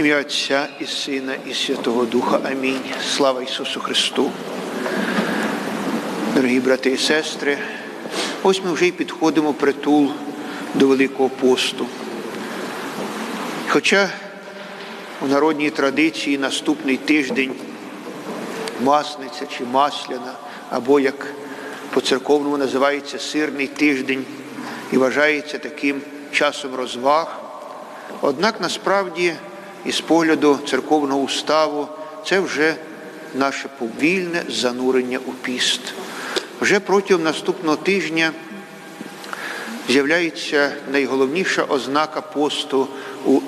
ім'я Отця і Сина, і Святого Духа. Амінь. Слава Ісусу Христу. Дорогі брати і сестри, ось ми вже й підходимо притул до Великого посту. Хоча у народній традиції наступний тиждень масниця чи масляна, або як по-церковному називається сирний тиждень і вважається таким часом розваг. Однак насправді, із погляду церковного уставу, це вже наше повільне занурення у піст. Вже протягом наступного тижня з'являється найголовніша ознака посту у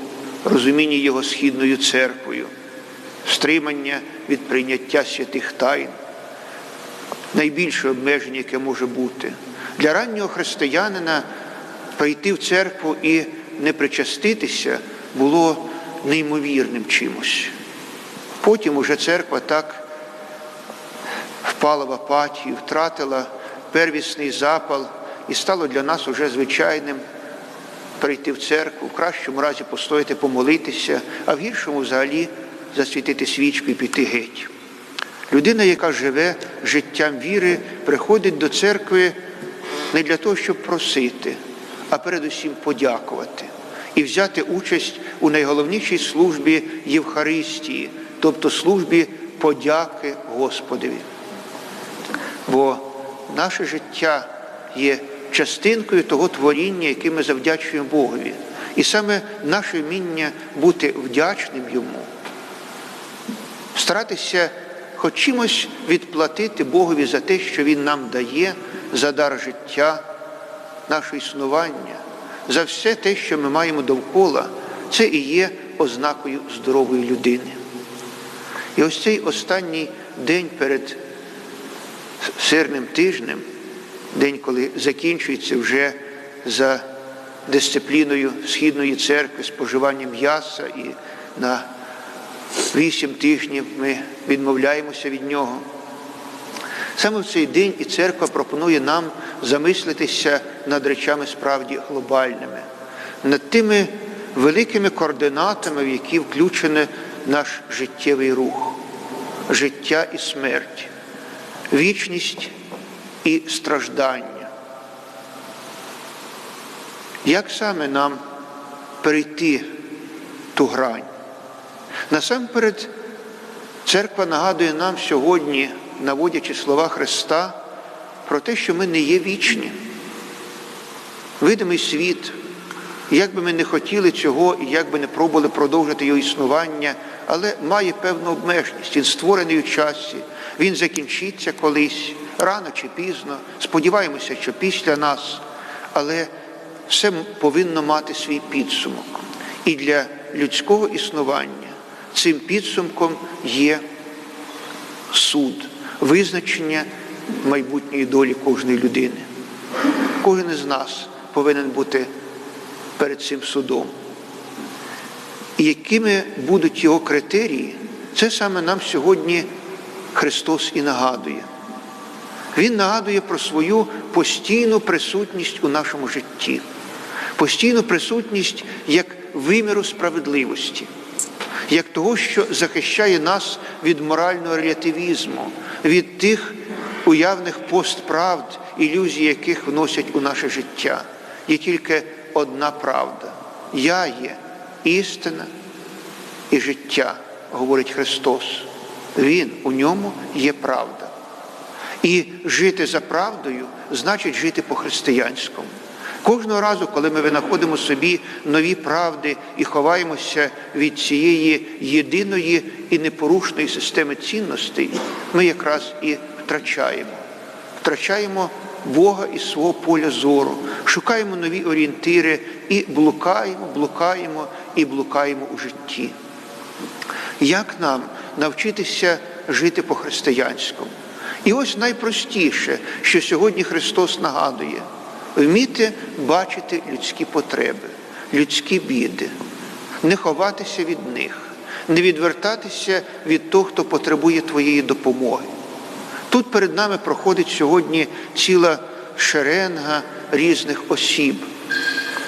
розумінні його східною церквою, стримання від прийняття святих тайн, найбільше обмеження, яке може бути. Для раннього християнина прийти в церкву і не причаститися було неймовірним чимось. Потім уже церква так впала в апатію, втратила первісний запал і стало для нас уже звичайним прийти в церкву, в кращому разі постояти, помолитися, а в гіршому взагалі засвітити свічку і піти геть. Людина, яка живе життям віри, приходить до церкви не для того, щоб просити, а передусім подякувати і взяти участь у найголовнішій службі Євхаристії, тобто службі подяки Господові. Бо наше життя є частинкою того творіння, яке ми завдячуємо Богові. І саме наше вміння бути вдячним йому, старатися хоч чимось відплатити Богові за те, що Він нам дає, за дар життя, наше існування, за все те, що ми маємо довкола, це і є ознакою здорової людини. І ось цей останній день перед сирним тижнем, день, коли закінчується вже за дисципліною Східної церкви споживання м'яса, і на вісім тижнів ми відмовляємося від нього. Саме в цей день і церква пропонує нам замислитися над речами справді глобальними, над тими великими координатами, в які включений наш життєвий рух, життя і смерть, вічність і страждання. Як саме нам перейти ту грань? Насамперед, церква нагадує нам сьогодні, наводячи слова Христа, про те, що ми не є вічні. Видимий світ, як би ми не хотіли цього, і як би не пробували продовжити його існування, але має певну обмеженість. Він створений у часі, він закінчиться колись, рано чи пізно. Сподіваємося, що після нас, але все повинно мати свій підсумок. І для людського існування цим підсумком є суд, визначення майбутньої долі кожної людини. Кожен із нас повинен бути перед цим судом. І якими будуть його критерії, це саме нам сьогодні Христос і нагадує. Він нагадує про свою постійну присутність у нашому житті, постійну присутність як виміру справедливості, як того, що захищає нас від морального релятивізму, від тих уявних постправд, ілюзій, яких вносять у наше життя. Є тільки одна правда. Я є істина і життя, говорить Христос. Він у ньому є правда. І жити за правдою значить жити по-християнському. Кожного разу, коли ми винаходимо собі нові правди і ховаємося від цієї єдиної і непорушної системи цінностей, ми якраз і втрачаємо. Втрачаємо Бога і свого поля зору, шукаємо нові орієнтири і блукаємо, блукаємо і блукаємо у житті. Як нам навчитися жити по-християнському? І ось найпростіше, що сьогодні Христос нагадує, вміти бачити людські потреби, людські біди, не ховатися від них, не відвертатися від того, хто потребує твоєї допомоги. Тут перед нами проходить сьогодні ціла шеренга різних осіб,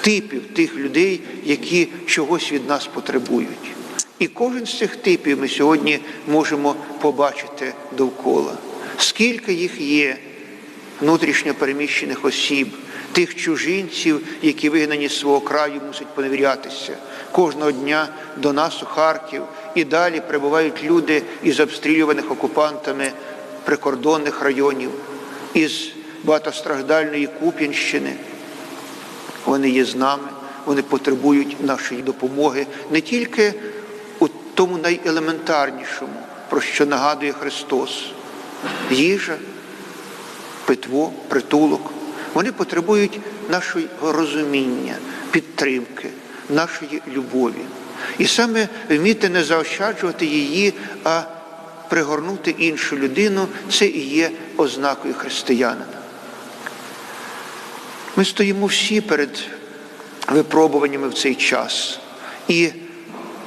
типів тих людей, які чогось від нас потребують. І кожен з цих типів ми сьогодні можемо побачити довкола. Скільки їх є, внутрішньо переміщених осіб, тих чужинців, які вигнані з свого краю, мусять поневірятися. Кожного дня до нас у Харків і далі прибувають люди із обстрілюваних окупантами прикордонних районів, із багатостраждальної Куп'янщини. Вони є з нами, вони потребують нашої допомоги не тільки у тому найелементарнішому, про що нагадує Христос їжа, питво, притулок. Вони потребують нашого розуміння, підтримки, нашої любові. І саме вміти не заощаджувати її, а пригорнути іншу людину це і є ознакою християнина. Ми стоїмо всі перед випробуваннями в цей час. І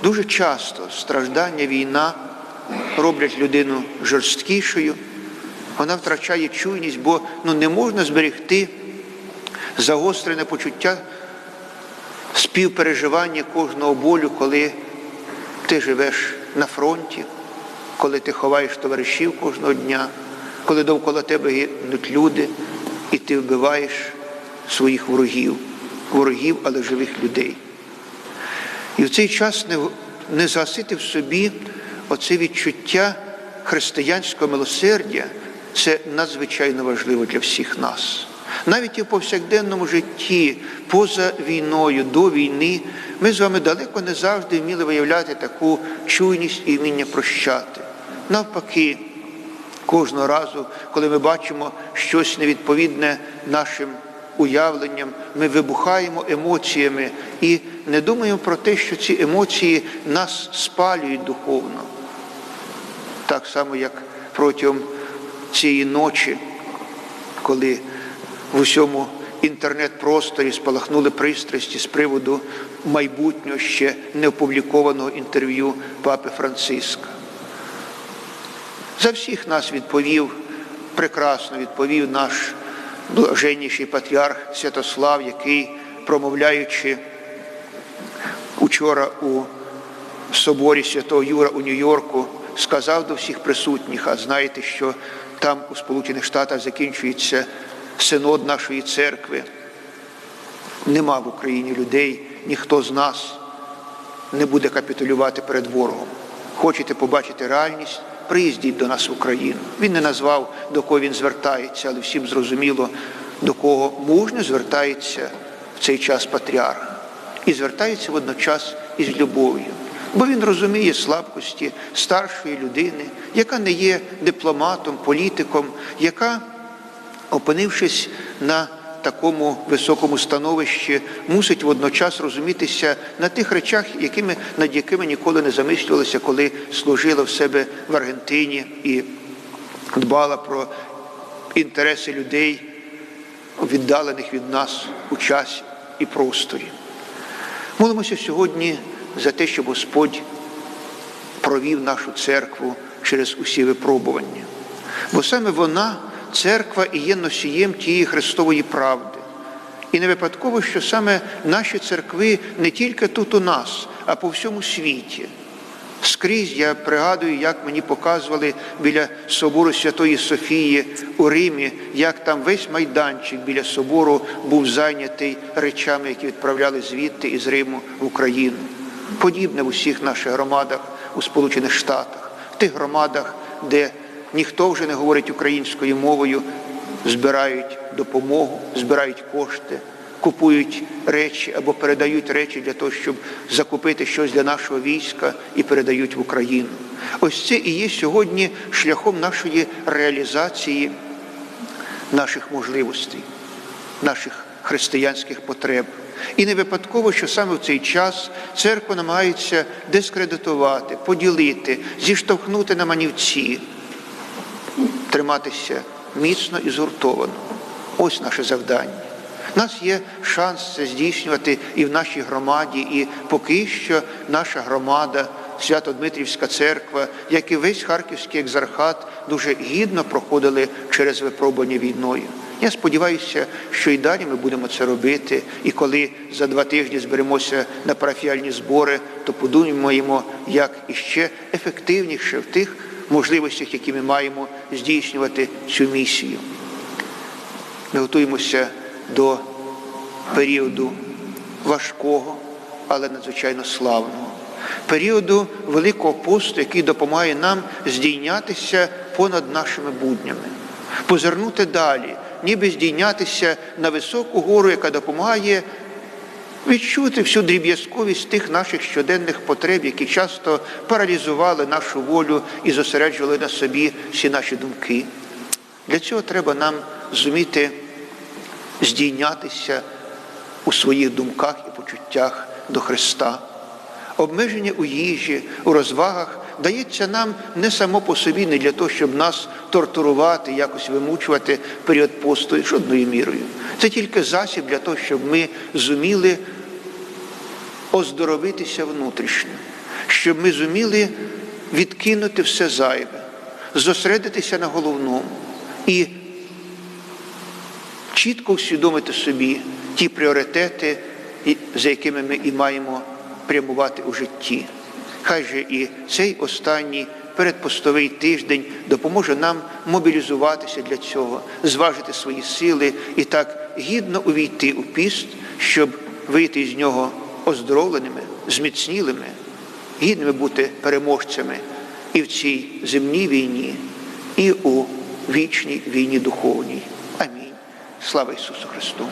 дуже часто страждання, війна роблять людину жорсткішою, вона втрачає чуйність, бо ну, не можна зберегти загострене почуття співпереживання кожного болю, коли ти живеш на фронті, коли ти ховаєш товаришів кожного дня, коли довкола тебе гинуть люди, і ти вбиваєш своїх ворогів, ворогів, але живих людей. І в цей час не, не засити в собі оце відчуття християнського милосердя це надзвичайно важливо для всіх нас. Навіть і в повсякденному житті, поза війною, до війни, ми з вами далеко не завжди вміли виявляти таку чуйність і вміння прощати. Навпаки, кожного разу, коли ми бачимо щось невідповідне нашим уявленням, ми вибухаємо емоціями і не думаємо про те, що ці емоції нас спалюють духовно. Так само, як протягом цієї ночі, коли в усьому інтернет-просторі спалахнули пристрасті з приводу майбутнього ще не опублікованого інтерв'ю папи Франциска. За всіх нас відповів, прекрасно відповів наш блаженніший патріарх Святослав, який, промовляючи учора у соборі Святого Юра у Нью-Йорку, сказав до всіх присутніх, а знаєте, що там у Сполучених Штатах закінчується синод нашої церкви. Нема в Україні людей, ніхто з нас не буде капітулювати перед ворогом. Хочете побачити реальність? Приїздіть до нас в Україну. Він не назвав, до кого він звертається, але всім зрозуміло, до кого мужньо звертається в цей час патріарх. І звертається водночас із любов'ю. Бо він розуміє слабкості старшої людини, яка не є дипломатом, політиком, яка, опинившись на такому високому становищі, мусить водночас розумітися на тих речах, якими, над якими ніколи не замислювалися, коли служила в себе в Аргентині і дбала про інтереси людей, віддалених від нас у часі і просторі. Молимося сьогодні за те, щоб Господь провів нашу церкву через усі випробування. Бо саме вона, церква, і є носієм тієї Христової правди. І не випадково, що саме наші церкви не тільки тут у нас, а по всьому світі. Скрізь я пригадую, як мені показували біля собору Святої Софії у Римі, як там весь майданчик біля собору був зайнятий речами, які відправляли звідти із Риму в Україну. Подібне в усіх наших громадах у Сполучених Штатах, в тих громадах, де ніхто вже не говорить українською мовою, збирають допомогу, збирають кошти, купують речі або передають речі для того, щоб закупити щось для нашого війська і передають в Україну. Ось це і є сьогодні шляхом нашої реалізації наших можливостей, наших християнських потреб. І не випадково, що саме в цей час церква намагається дискредитувати, поділити, зіштовхнути на манівці, триматися міцно і згуртовано. Ось наше завдання. У нас є шанс це здійснювати і в нашій громаді, і поки що наша громада Свято-Дмитрівська церква, як і весь Харківський екзархат, дуже гідно проходили через випробування війною. Я сподіваюся, що і далі ми будемо це робити. І коли за два тижні зберемося на парафіальні збори, то подумаємо, як іще ефективніше в тих можливостях, які ми маємо здійснювати цю місію. Ми готуємося до періоду важкого, але надзвичайно славного, періоду Великого посту, який допомагає нам здійнятися понад нашими буднями, позирнути далі, ніби здійнятися на високу гору, яка допомагає відчути всю дріб'язковість тих наших щоденних потреб, які часто паралізували нашу волю і зосереджували на собі всі наші думки. Для цього треба нам зуміти здійнятися у своїх думках і почуттях до Христа. Обмеження у їжі, у розвагах дається нам не само по собі, не для того, щоб нас тортурувати, якось вимучувати період посту жодною мірою. Це тільки засіб для того, щоб ми зуміли оздоровитися внутрішньо, щоб ми зуміли відкинути все зайве, зосередитися на головному і чітко усвідомити собі ті пріоритети, за якими ми і маємо прямувати у житті. Хай же і цей останній передпостовий тиждень допоможе нам мобілізуватися для цього, зважити свої сили і так гідно увійти у піст, щоб вийти з нього оздоровленими, зміцнілими, гідними бути переможцями і в цій земній війні, і у вічній війні духовній. Амінь. Слава Ісусу Христу!